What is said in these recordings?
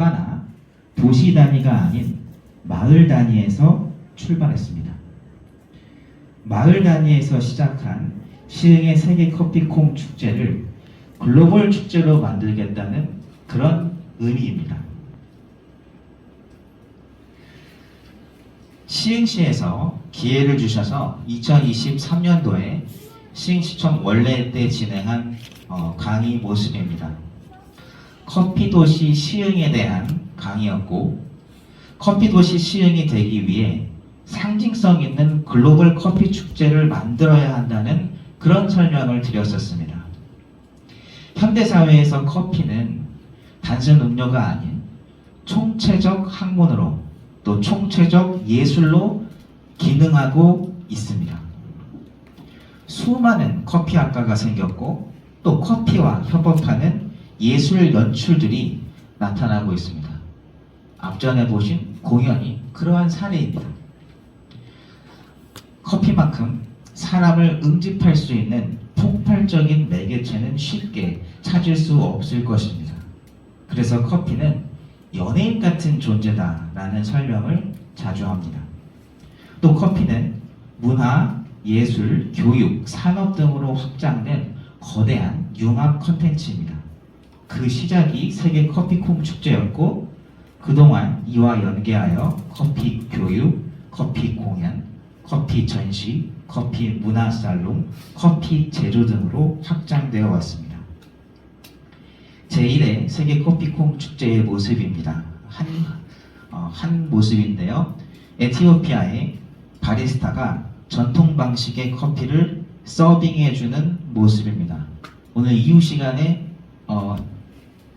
국가나 도시 단위가 아닌 마을 단위에서 출발했습니다. 마을 단위에서 시작한 시흥의 세계 커피콩 축제를 글로벌 축제로 만들겠다는 그런 의미입니다. 시흥시에서 기회를 주셔서 2023년도에 시흥시청 원래 때 진행한 어, 강의 모습입니다. 커피 도시 시흥에 대한 강의였고 커피 도시 시흥이 되기 위해 상징성 있는 글로벌 커피 축제를 만들어야 한다는 그런 설명을 드렸었습니다. 현대 사회에서 커피는 단순 음료가 아닌 총체적 학문으로 또 총체적 예술로 기능하고 있습니다. 수많은 커피 학과가 생겼고 또 커피와 협업하는 예술 연출들이 나타나고 있습니다. 앞전에 보신 공연이 그러한 사례입니다. 커피만큼 사람을 응집할 수 있는 폭발적인 매개체는 쉽게 찾을 수 없을 것입니다. 그래서 커피는 연예인 같은 존재다라는 설명을 자주 합니다. 또 커피는 문화, 예술, 교육, 산업 등으로 확장된 거대한 융합 컨텐츠입니다. 그 시작이 세계 커피콩 축제였고 그동안 이와 연계하여 커피 교육, 커피 공연, 커피 전시, 커피 문화 살롱, 커피 제조 등으로 확장되어 왔습니다. 제1회 세계 커피콩 축제의 모습입니다. 한, 어, 한 모습인데요. 에티오피아의 바리스타가 전통 방식의 커피를 서빙해주는 모습입니다. 오늘 이후 시간에 어,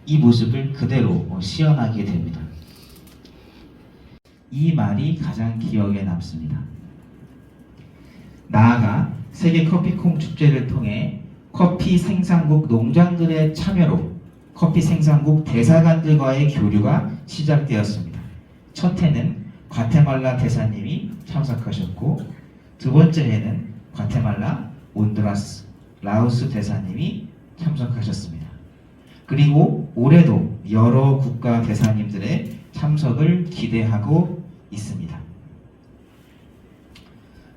이 모습을 그대로 어, 시연하게 됩니다. 이 말이 가장 기억에 남습니다. 나아가 세계 커피콩 축제를 통해 커피 생산국 농장들의 참여로 커피 생산국 대사관들과의 교류가 시작되었습니다. 첫 해는 과테말라 대사님이 참석하셨고 두 번째 해는 과테말라, 온두라스, 라오스 대사님이 참석하셨습니다. 그리고 올해도 여러 국가 대사님들의 참석을 기대하고 있습니다.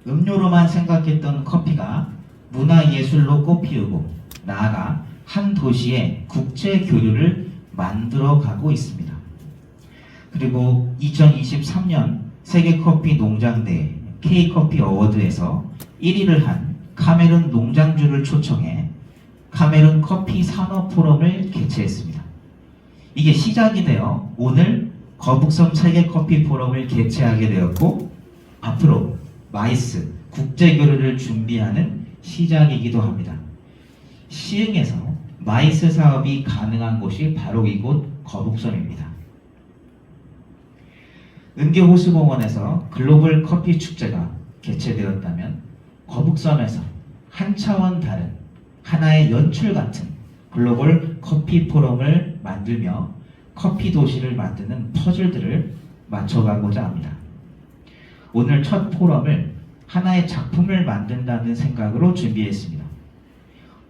음료로만 생각했던 커피가 문화예술로 꽃피우고 나아가 한 도시의 국제 교류를 만들어 가고 있습니다. 그리고 2023년 세계 커피 농장대 K커피 어워드에서 1위를 한 카메룬 농장주를 초청해 카메룬 커피 산업 포럼을 개최했습니다. 이게 시작이 되어 오늘 거북섬 세계 커피 포럼을 개최하게 되었고 앞으로 마이스 국제 교류를 준비하는 시작이기도 합니다. 시흥에서 마이스 사업이 가능한 곳이 바로 이곳 거북섬입니다. 은교호수공원에서 글로벌 커피 축제가 개최되었다면 거북섬에서 한 차원 다른 하나의 연출 같은 글로벌 커피 포럼을 만들며 커피 도시를 만드는 퍼즐들을 맞춰가고자 합니다. 오늘 첫 포럼을 하나의 작품을 만든다는 생각으로 준비했습니다.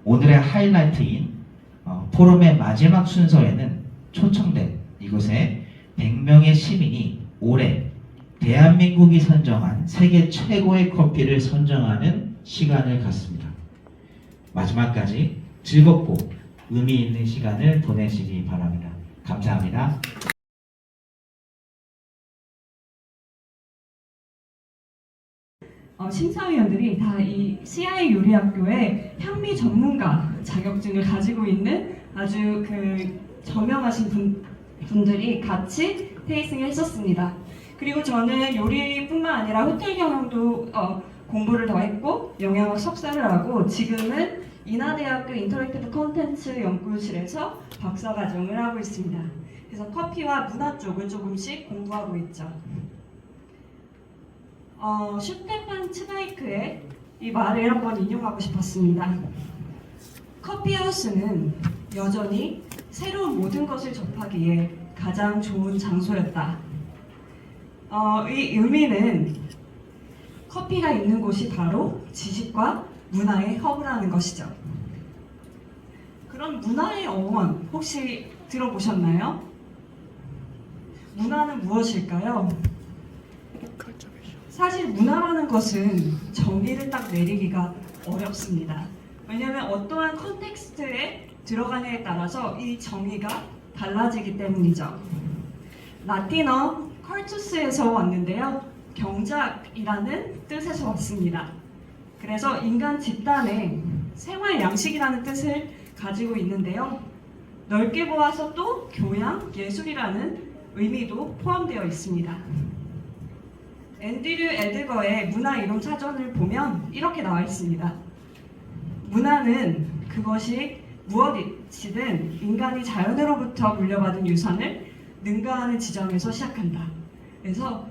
오늘의 하이라이트인 어, 포럼의 마지막 순서에는 초청된 이곳에 100명의 시민이 올해 대한민국이 선정한 세계 최고의 커피를 선정하는 시간을 갖습니다. 마지막까지 즐겁고 의미 있는 시간을 보내시기 바랍니다. 감사합니다. 어, 심사위원들이 다 이 CI 요리학교의 향미 전문가 자격증을 가지고 있는 아주 그 저명하신 분, 분들이 같이 테이스팅을 했었습니다. 그리고 저는 요리뿐만 아니라 호텔 경영도 어, 공부를 더 했고 영양학 석사를 하고 지금은 인하대학교 인터랙티브 콘텐츠 연구실에서 박사 과정을 하고 있습니다. 그래서 커피와 문화 쪽을 조금씩 공부하고 있죠. 어, 슈테판 츠바이크의 이 말을 한번 인용하고 싶었습니다. 커피하우스는 여전히 새로운 모든 것을 접하기에 가장 좋은 장소였다. 어, 이 의미는 커피가 있는 곳이 바로 지식과 문화의 허브라는 것이죠. 그런 문화의 어원 혹시 들어보셨나요? 문화는 무엇일까요? 사실 문화라는 것은 정의를 딱 내리기가 어렵습니다. 왜냐하면 어떠한 컨텍스트에 들어가냐에 따라서 이 정의가 달라지기 때문이죠. 라틴어 컬투스에서 왔는데요. 경작이라는 뜻에서 왔습니다. 그래서 인간 집단의 생활 양식이라는 뜻을 가지고 있는데요. 넓게 보아서 또 교양, 예술이라는 의미도 포함되어 있습니다. 앤드류 에드거의 문화 이론 사전을 보면 이렇게 나와 있습니다. 문화는 그것이 무엇이든 인간이 자연으로부터 물려받은 유산을 능가하는 지점에서 시작한다. 그래서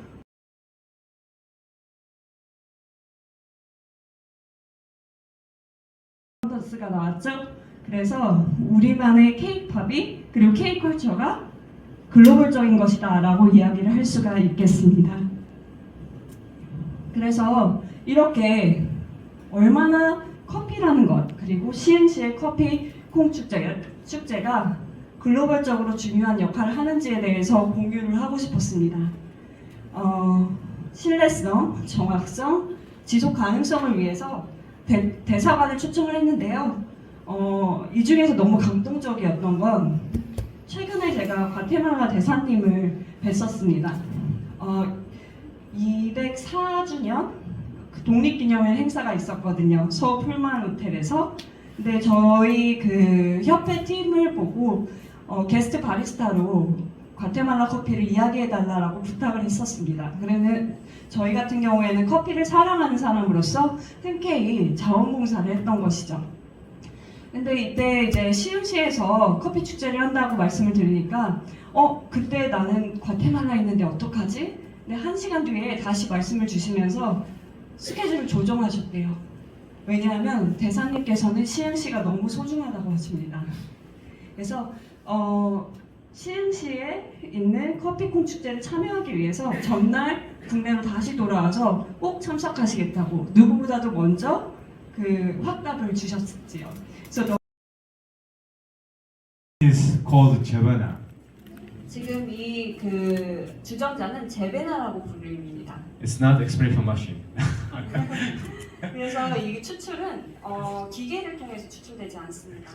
던스가 나왔죠. 그래서 우리만의 K-팝이 그리고 K-컬처가 글로벌적인 것이다라고 이야기를 할 수가 있겠습니다. 그래서 이렇게 얼마나 커피라는 것 그리고 시흥시의 커피 콩 축제, 축제가 글로벌적으로 중요한 역할을 하는지에 대해서 공유를 하고 싶었습니다. 어, 신뢰성, 정확성, 지속 가능성을 위해서 대, 대사관을 초청을 했는데요. 어, 이 중에서 너무 감동적이었던 건 최근에 제가 과테말라 대사님을 뵀었습니다. 어, 204주년 그 독립기념일 행사가 있었거든요. 서울 풀만 호텔에서. 근데 저희 그 협회 팀을 보고 어, 게스트 바리스타로 과테말라 커피를 이야기해달라고 부탁을 했었습니다. 그러면 저희 같은 경우에는 커피를 사랑하는 사람으로서 흔쾌히 자원봉사를 했던 것이죠. 근데 이때 이제 시흥시에서 커피 축제를 한다고 말씀을 드리니까 어 그때 나는 과테말라에 있는데 어떡하지? 근데 한 시간 뒤에 다시 말씀을 주시면서 스케줄을 조정하셨대요. 왜냐하면 대사님께서는 시흥시가 너무 소중하다고 하십니다. 그래서 어, 시흥시에 있는 커피콩 축제를 참여하기 위해서 전날 국내로 다시 돌아와서 꼭 참석하시겠다고 누구보다도 먼저 그 확답을 주셨지요. 그래서 너- is called Jevana. 지금 이 그 주정자는 제베나라고 불립니다. It's not expressed from machine. 그래서 이 추출은 어, 기계를 통해서 추출되지 않습니다.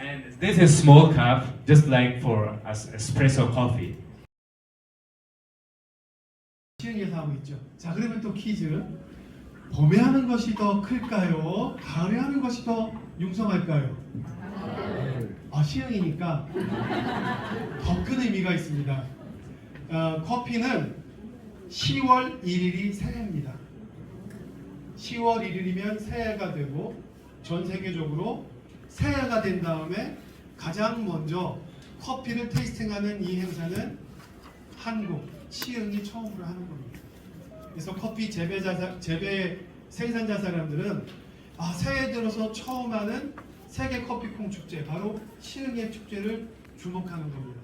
And this is small cup, just like for as espresso coffee. 시흥에서 하고 있죠. 자, 그러면 또 퀴즈. 봄에 하는 것이 더 클까요? 가을에 하는 것이 더 융성할까요? 아, 시흥이니까 더 큰 의미가 있습니다. 어, 커피는 10월 1일이 새해입니다. 10월 1일이면 새해가 되고 전 세계적으로 새해가 된 다음에 가장 먼저 커피를 테이스팅하는 이 행사는 한국 시흥이 처음으로 하는 겁니다. 그래서 커피 재배자 재배 생산자 사람들은 아 새해 들어서 처음 하는 세계 커피콩 축제 바로 시흥의 축제를 주목하는 겁니다.